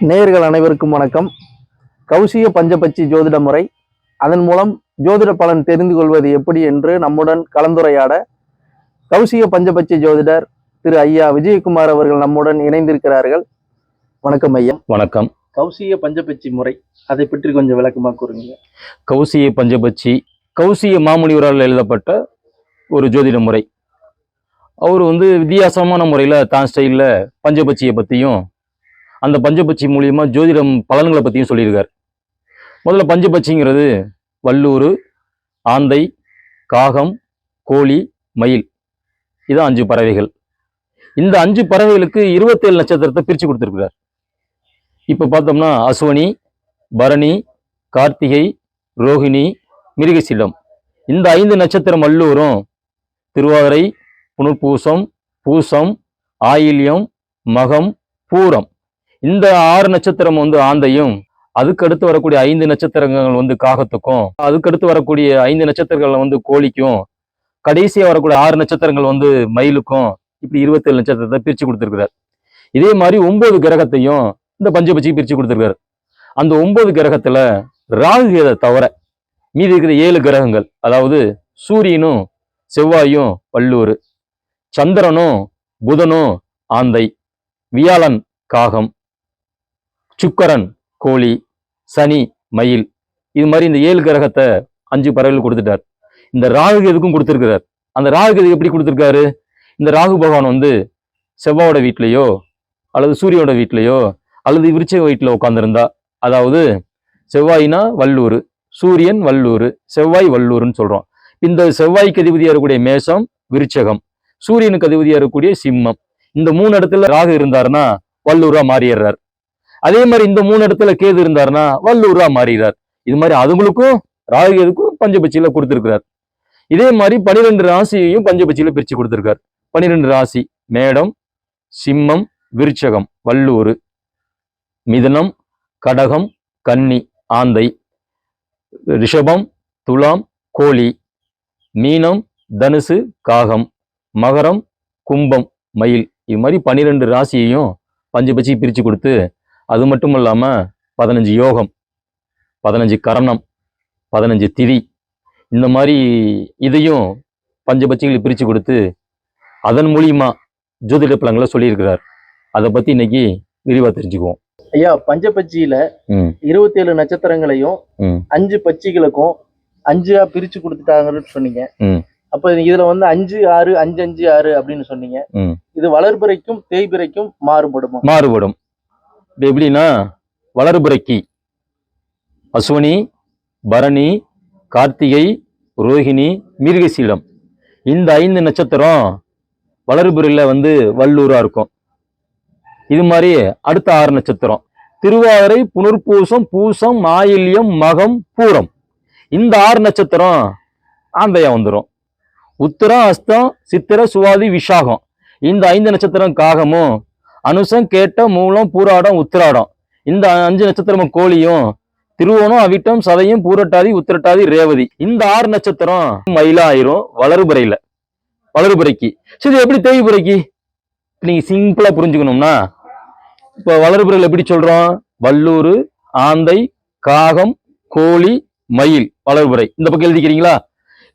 நேயர்கள் அனைவருக்கும் வணக்கம். கௌசிய பஞ்சபட்சி ஜோதிட முறை. அதன் மூலம் ஜோதிட பலன் தெரிந்து கொள்வது எப்படி என்று நம்முடன் கலந்துரையாட கௌசிய பஞ்சபட்சி ஜோதிடர் திரு ஐயா விஜயகுமார் அவர்கள் நம்முடன் இணைந்திருக்கிறார்கள். வணக்கம் ஐயா. வணக்கம். கௌசிய பஞ்சபட்சி முறை. அதை பற்றி கொஞ்சம் விளக்கமா கூறுங்க. கௌசிய பஞ்சபட்சி கௌசிய மாமுனிவரால் எழுதப்பட்ட ஒரு ஜோதிட முறை. அவர் வந்து வித்தியாசமான முறையில் தான் ஸ்டைலில் பஞ்சபட்சியை பற்றியும் அந்த பஞ்சபட்சி மூலியமாக ஜோதிடம் பலன்களை பற்றியும் சொல்லியிருக்கார். முதல்ல பஞ்சபட்சிங்கிறது வல்லூர் ஆந்தை காகம் கோழி மயில். இதான் அஞ்சு பறவைகள். இந்த அஞ்சு பறவைகளுக்கு இருபத்தேழு நட்சத்திரத்தை பிரித்து கொடுத்துருக்கிறார். இப்போ பார்த்தோம்னா அஸ்வனி பரணி கார்த்திகை ரோகிணி மிருகசீலம். இந்த ஐந்து நட்சத்திரம் வல்லூரும் திருவாதிரை புனர்பூசம் பூசம் ஆயில்யம் மகம் பூரம். இந்த ஆறு நட்சத்திரம் வந்து ஆந்தையும் அதுக்கு அடுத்து வரக்கூடிய ஐந்து நட்சத்திரங்கள் வந்து காகத்துக்கும் அதுக்கு அடுத்து வரக்கூடிய ஐந்து நட்சத்திரங்கள் வந்து கோழிக்கும் கடைசியாக வரக்கூடிய ஆறு நட்சத்திரங்கள் வந்து மயிலுக்கும் இப்படி இருபத்தேழு நட்சத்திரத்தை பிரித்து கொடுத்துருக்கிறார். இதே மாதிரி ஒன்பது கிரகத்தையும் இந்த பஞ்சபட்சிக்கு பிரித்து கொடுத்துருக்காரு அந்த ஒன்பது கிரகத்தில் ராகு கேதை தவிர மீதி இருக்கிற ஏழு கிரகங்கள் அதாவது சூரியனும் செவ்வாயும் வல்லூர் சந்திரனும் புதனும் ஆந்தை வியாழன் காகம் சுக்கரன் கோழி சனி மயில் இது மாதிரி இந்த ஏழு கிரகத்தை அஞ்சு பறவைகள் கொடுத்துட்டார். இந்த ராகு எதுக்கும் கொடுத்துருக்கிறார்? அந்த ராகு எதுக்கு எப்படி கொடுத்துருக்காரு? இந்த ராகு பகவான் வந்து செவ்வாவோட வீட்லேயோ அல்லது சூரியோட வீட்லேயோ அல்லது விருச்சக வீட்டில் உட்காந்துருந்தா அதாவது செவ்வாய்னா வல்லூர் சூரியன் வல்லூர் செவ்வாய் வல்லூர்னு சொல்கிறோம் இந்த செவ்வாய்க்கு அதிபதியாக இருக்கக்கூடிய மேஷம் விருச்சகம். சூரியனுக்கு அதிபதியாக இருக்கக்கூடிய சிம்மம். இந்த மூணு இடத்துல ராகு இருந்தாருன்னா வல்லூராக மாறிடுறார். அதே மாதிரி இந்த மூணு இடத்துல கேது இருந்தாருன்னா வல்லூரா மாறுகிறார் இது மாதிரி அதுங்களுக்கும் ராகு எதுக்கும் பஞ்சபட்சியில கொடுத்திருக்கிறார். இதே மாதிரி பனிரெண்டு ராசியையும் பஞ்சபட்சியில பிரிச்சு கொடுத்திருக்கார். பனிரெண்டு ராசி மேடம் சிம்மம் விருச்சகம் வல்லூர் மிதனம் கடகம் கன்னி ஆந்தை ரிஷபம் துலாம் கோழி மீனம் தனுசு காகம் மகரம் கும்பம் மயில். இது மாதிரி பன்னிரெண்டு ராசியையும் பஞ்சபட்சி பிரித்து கொடுத்து அது மட்டும் இல்லாமல் பதினஞ்சு யோகம் பதினஞ்சு கரணம் பதினஞ்சு திதி இந்த மாதிரி இதையும் பஞ்சபட்சிகளை பிரித்து கொடுத்து அதன் மூலியமா ஜோதிட பலன்களை சொல்லியிருக்கிறார். அதை பற்றி இன்னைக்கு விரிவாக தெரிஞ்சுக்குவோம். ஐயா பஞ்சபட்சியில ம். இருபத்தேழு நட்சத்திரங்களையும் அஞ்சு பட்சிகளுக்கும் அஞ்சா பிரிச்சு கொடுத்துட்டாங்கன்னு சொன்னீங்க. அப்ப இதுல வந்து அஞ்சு ஆறு அஞ்சு அஞ்சு ஆறு அப்படின்னு சொன்னீங்க. இது வளர்பிறைக்கும் தேய்பிறைக்கும் மாறுபடுமா? மாறுபடும். இது எப்படின்னா வளர்பிறைக்கி அஸ்வினி பரணி கார்த்திகை ரோஹிணி மிருகசீலம். இந்த ஐந்து நட்சத்திரம் வளர்பிறையில் வந்து வல்லூராக இருக்கும். இது மாதிரி அடுத்த ஆறு நட்சத்திரம். திருவாரை புனர்பூசம் பூசம் ஆயில்யம் மகம் பூரம். இந்த ஆறு நட்சத்திரம் ஆந்தையா வந்துடும் உத்திரம் அஸ்தம் சித்திர சுவாதி விஷாகம். இந்த ஐந்து நட்சத்திரம் காகமும் அனுசம் கேட்ட மூலம் பூராடம் உத்திராடம். இந்த அஞ்சு நட்சத்திரம் கோழியும் திருவோணம் அவிட்டம் சதையும் பூரட்டாதி உத்திரட்டாதி ரேவதி. இந்த ஆறு நட்சத்திரம் மயிலாயிரும் வளருபுறையில வளருபுறைக்கு வளர்புறைக்கு சரி எப்படி தேய்புறைக்கு நீங்க சிம்பிளா புரிஞ்சுக்கணும்னா இப்போ வளருபுறையில் எப்படி சொல்றோம்? வல்லூர் ஆந்தை காகம் கோழி மயில் வளர்புறை இந்த பக்கம் எழுதிக்கிறீங்களா?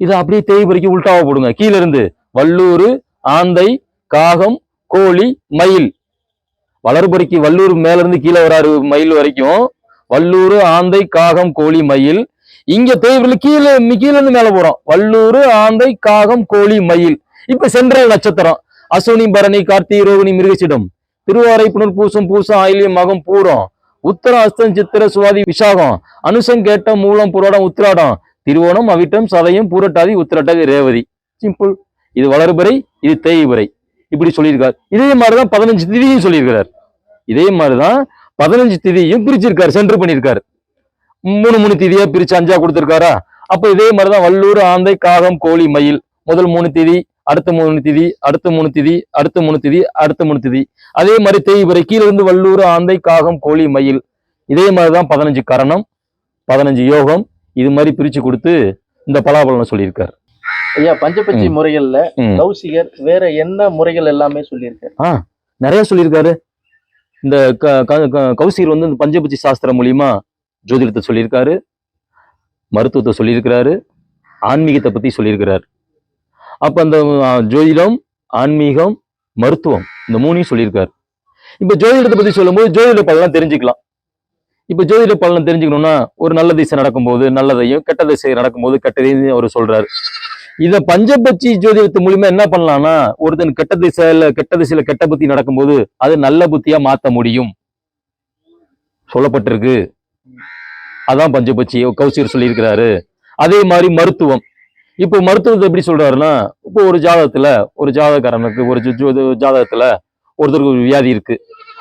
இதை அப்படியே தேய்புறைக்கு உள்டாவா போடுங்க. கீழே இருந்து வல்லூர் ஆந்தை காகம் கோழி மயில். வளர்புறைக்கு வல்லூர் மேலேருந்து கீழே வராரு மயில் வரைக்கும். வல்லூர் ஆந்தை காகம் கோழி மயில். இங்க தேய்பில் கீழே கீழே இருந்து மேல போறோம். வல்லூர் ஆந்தை காகம் கோழி மயில். இப்ப சென்ட்ரல் நட்சத்திரம். அஸ்வினி பரணி கார்த்திகை ரோகிணி மிருகசிடம். திருவாரை புனர் பூசம் ஆயிலியம் மகம் பூரம். உத்தர அஸ்தம் சித்திர சுவாதி விசாகம். அனுசம் கேட்டம் மூலம் புரோடம் உத்திராடம். திருவோணம் அவிட்டம் சதயம் பூரட்டாதி உத்திரட்டாதி ரேவதி. சிம்பிள். இது வளர்பறை இது தேய்பறை இப்படி சொல்லியிருக்கார். இதே மாதிரிதான் பதினஞ்சு திதியும் சொல்லியிருக்கிறார். இதே மாதிரிதான் பதினஞ்சு திதியும் பிரிச்சிருக்காரு சென்டர் பண்ணியிருக்காரு. மூணு மூணு திதியா பிரிச்சு அஞ்சா கொடுத்திருக்காரா? அப்ப இதே மாதிரிதான் வல்லூர் ஆந்தை காகம் கோழி மயில். முதல் மூணு திதி அடுத்த மூணு திதி அடுத்த மூணு திதி அடுத்த மூணு திதி அடுத்த மூணு திதி. அதே மாதிரி தேய்வரை கீழ இருந்து வல்லூர் ஆந்தை காகம் கோழி மயில். இதே மாதிரிதான் பதினஞ்சு கரணம் பதினஞ்சு யோகம். இது மாதிரி பிரிச்சு கொடுத்து இந்த பலாபலனை சொல்லியிருக்காரு. ஐயா பஞ்சபட்சி. முறைகள்ல. கௌசிகர் வேற என்ன முறைகள் எல்லாமே சொல்லியிருக்காரு? நிறைய சொல்லியிருக்காரு. இந்த க- க- க- கௌசிகர் வந்து இந்த பஞ்சபட்சி சாஸ்திரம் மூலியமா ஜோதிடத்தை சொல்லியிருக்காரு மருத்துவத்தை சொல்லியிருக்கிறாரு ஆன்மீகத்தை பத்தி சொல்லியிருக்கிறார். அப்ப அந்த ஜோதிடம் ஆன்மீகம் மருத்துவம் இந்த மூணையும் சொல்லியிருக்காரு. இப்ப ஜோதிடத்தை பத்தி சொல்லும்போது ஜோதிட பலனை தெரிஞ்சுக்கலாம். இப்ப ஜோதிட பலனை தெரிஞ்சுக்கணும்னா ஒரு நல்ல திசை நடக்கும்போது நல்லதையும் கெட்ட திசை நடக்கும்போது கெட்டதையும் அவர் சொல்றாரு. இத பஞ்சபட்சி ஜோதிடத்து மூலியமா என்ன பண்ணலாம்னா ஒருத்தன் கெட்ட திசையில கெட்ட திசையில கெட்ட புத்தி நடக்கும்போது அது நல்ல புத்தியா மாத்த முடியும். சொல்லப்பட்டிருக்கு. அதான் பஞ்சபட்சி. கௌசியர் சொல்லியிருக்கிறாரு. அதே மாதிரி மருத்துவம். இப்போ மருத்துவத்தை எப்படி சொல்றாருன்னா இப்போ ஒரு ஜாதகத்துல ஒரு ஜாதகக்காரனுக்கு ஒரு ஜாதகத்துல ஒருத்தருக்கு ஒரு வியாதி இருக்கு.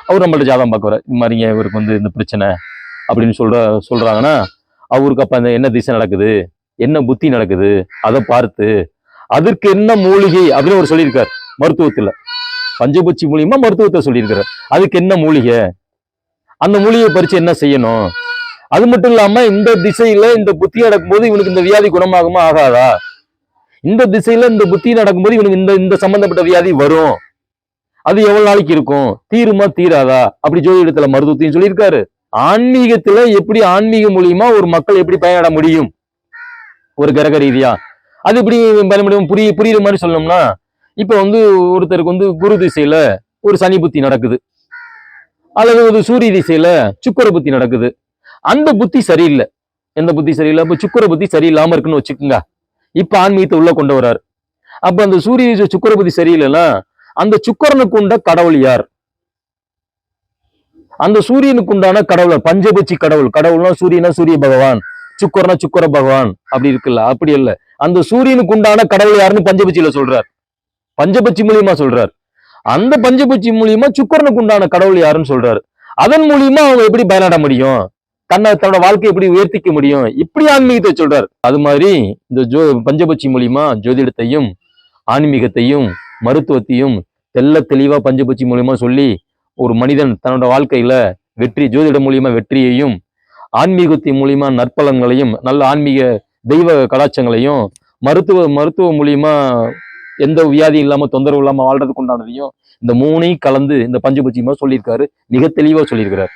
அவர் நம்மள்ட்ட ஜாதகம் பார்க்க வர இந்த மாதிரிங்க இவருக்கு வந்து இந்த பிரச்சனை அப்படின்னு சொல்ற சொல்றாங்கன்னா அவருக்கு அப்ப அந்த என்ன திசை நடக்குது? என்ன புத்தி நடக்குது? அதை பார்த்து அதற்கு என்ன மூலிகை அப்படின்னு அவர் சொல்லியிருக்கார். மருத்துவத்துல. பஞ்சபட்சி மூலியமா மருத்துவத்தை சொல்லியிருக்காரு அதுக்கு என்ன மூலிகை? அந்த மூலிகையை பறிச்சு என்ன செய்யணும்? அது மட்டும் இல்லாம இந்த திசையில இந்த புத்தி நடக்கும்போது இவனுக்கு இந்த வியாதி குணமாகுமா ஆகாதா? இந்த திசையில இந்த புத்தி நடக்கும்போது இவனுக்கு இந்த இந்த சம்பந்தப்பட்ட வியாதி வரும். அது எவ்வளவு நாளைக்கு இருக்கும்? தீருமா தீராதா? அப்படி ஜோதிடத்துல மருத்துவத்தையும் சொல்லியிருக்காரு. ஆன்மீகத்துல எப்படி ஆன்மீக மூலியமா ஒரு மக்கள் எப்படி பயனட முடியும்? ஒரு கிரக ரீதியா. அது இப்படி பயண முடியும் புரிய புரியுற மாதிரி சொல்லணும்னா இப்ப வந்து ஒருத்தருக்கு வந்து குரு திசையில ஒரு சனி புத்தி நடக்குது. அல்லது ஒரு சூரிய திசையில சுக்கர புத்தி நடக்குது. அந்த புத்தி சரியில்லை. எந்த புத்தி சரியில்லை? அப்ப சுக்கர புத்தி சரியில்லாம இருக்குன்னு வச்சுக்கோங்க. இப்ப ஆன்மீகத்தை உள்ள கொண்டு வர்றாரு அப்ப அந்த சூரிய சுக்கர புத்தி சரியில்லைன்னா அந்த சுக்கரனுக்கு உண்ட கடவுள் யார்? அந்த சூரியனுக்கு உண்டான கடவுள் பஞ்சபட்சி கடவுள். கடவுள்னா சூரியனா சூரிய பகவான். சுக்கரனா சுக்கர பகவான். அப்படி இருக்குல்ல? அப்படி இல்ல. அந்த சூரியனுக்கு உண்டான கடவுள் யாருன்னு பஞ்சபட்சியில சொல்றார். பஞ்சபட்சி மூலியமா சொல்றார். அந்த பஞ்சபட்சி மூலியமா சுக்கரனுக்கு உண்டான கடவுள் யாருன்னு சொல்றாரு. அதன் மூலியமா அவங்க எப்படி பயனாட முடியும்? தன்னை தன்னோட வாழ்க்கையை எப்படி உயர்த்திக்க முடியும்? இப்படி ஆன்மீகத்தை சொல்றார். அது மாதிரி இந்த ஜோ பஞ்சபட்சி மூலியமா ஜோதிடத்தையும் ஆன்மீகத்தையும் மருத்துவத்தையும் தெல்ல தெளிவா பஞ்சபட்சி மூலியமா சொல்லி ஒரு மனிதன் தன்னோட வாழ்க்கையில வெற்றி ஜோதிடம் மூலியமா வெற்றியையும் ஆன்மீகத்தின் மூலியமா நற்பலன்களையும் நல்ல ஆன்மீக தெய்வ கலாச்சங்களையும் மருத்துவ மருத்துவ மூலியமா எந்த வியாதியும் இல்லாம தொந்தரவு இல்லாம வாழ்றதுக்கு உண்டானதையும் இந்த மூணையும் கலந்து இந்த பஞ்சபட்சியமா சொல்லியிருக்காரு. மிக தெளிவா சொல்லியிருக்கிறார்.